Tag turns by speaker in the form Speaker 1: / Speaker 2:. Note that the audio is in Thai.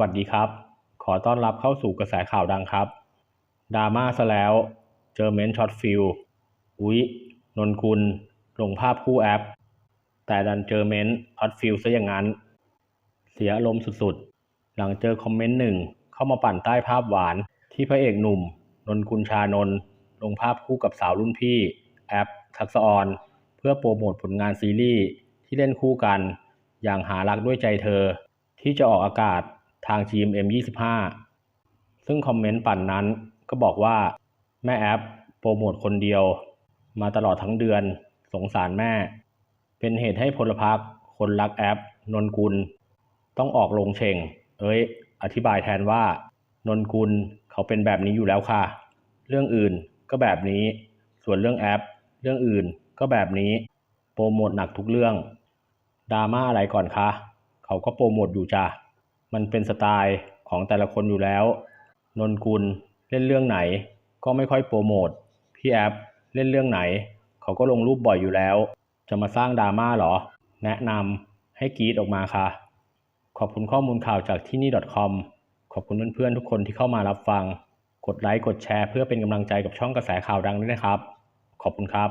Speaker 1: วัสดีครับ ขอต้อนรับเข้าสู่กระแสข่าวดังครับดราม่าซะแล้ว เจอเมนช็อตฟิลอุ๊ย นนกุล ลงภาพคู่แอป แต่ดันเจอเมนช็อตฟิลซะอย่างนั้น เสียอารมณ์สุดๆ หลังเจอคอมเมนต์หนึ่งเข้ามาปั่นใต้ภาพหวาน ที่พระเอกหนุ่ม นนกุลชานนท์ลงภาพคู่กับสาวรุ่นพี่ แอป ทักษออน เพื่อโปรโมทผลงานซีรีส์ที่เล่นคู่กัน อย่างหารักด้วยใจเธอ ที่จะออกอากาศ ทาง GMM 25 ซึ่งคอมเมนต์ปั่นนั้นก็บอกว่าแม่แอปโปรโมทคนเดียว มาตลอดทั้งเดือนสงสารแม่ เป็นเหตุให้พลพรรคคนรักแอป นนกุล ต้องออกลงเชงเอ้ย อธิบายแทนว่า นนกุลเขาเป็นแบบนี้อยู่แล้วค่ะ เรื่องอื่นก็แบบนี้ ส่วนเรื่องแอป เรื่องอื่นก็แบบนี้ โปรโมทหนักทุกเรื่องดราม่าอะไรก่อนคะ เขาก็โปรโมทอยู่จ้ะ มันเป็นสไตล์ของแต่ละคนอยู่แล้ว นนกุลเล่นเรื่องไหน ก็ไม่ค่อยโปรโมทพี่แอปเล่นเรื่องไหน เขาก็ลงรูปบ่อยอยู่แล้ว จะมาสร้างดราม่าเหรอ แนะนำให้กรีดออกมาค่ะ ขอบคุณข้อมูลข่าวจากที่นี่ .com ขอบคุณเพื่อนๆทุกคนที่เข้ามารับฟัง กดไลค์กดแชร์เพื่อเป็นกำลังใจกับช่องกระแสข่าวดังด้วยนะครับ ขอบคุณครับ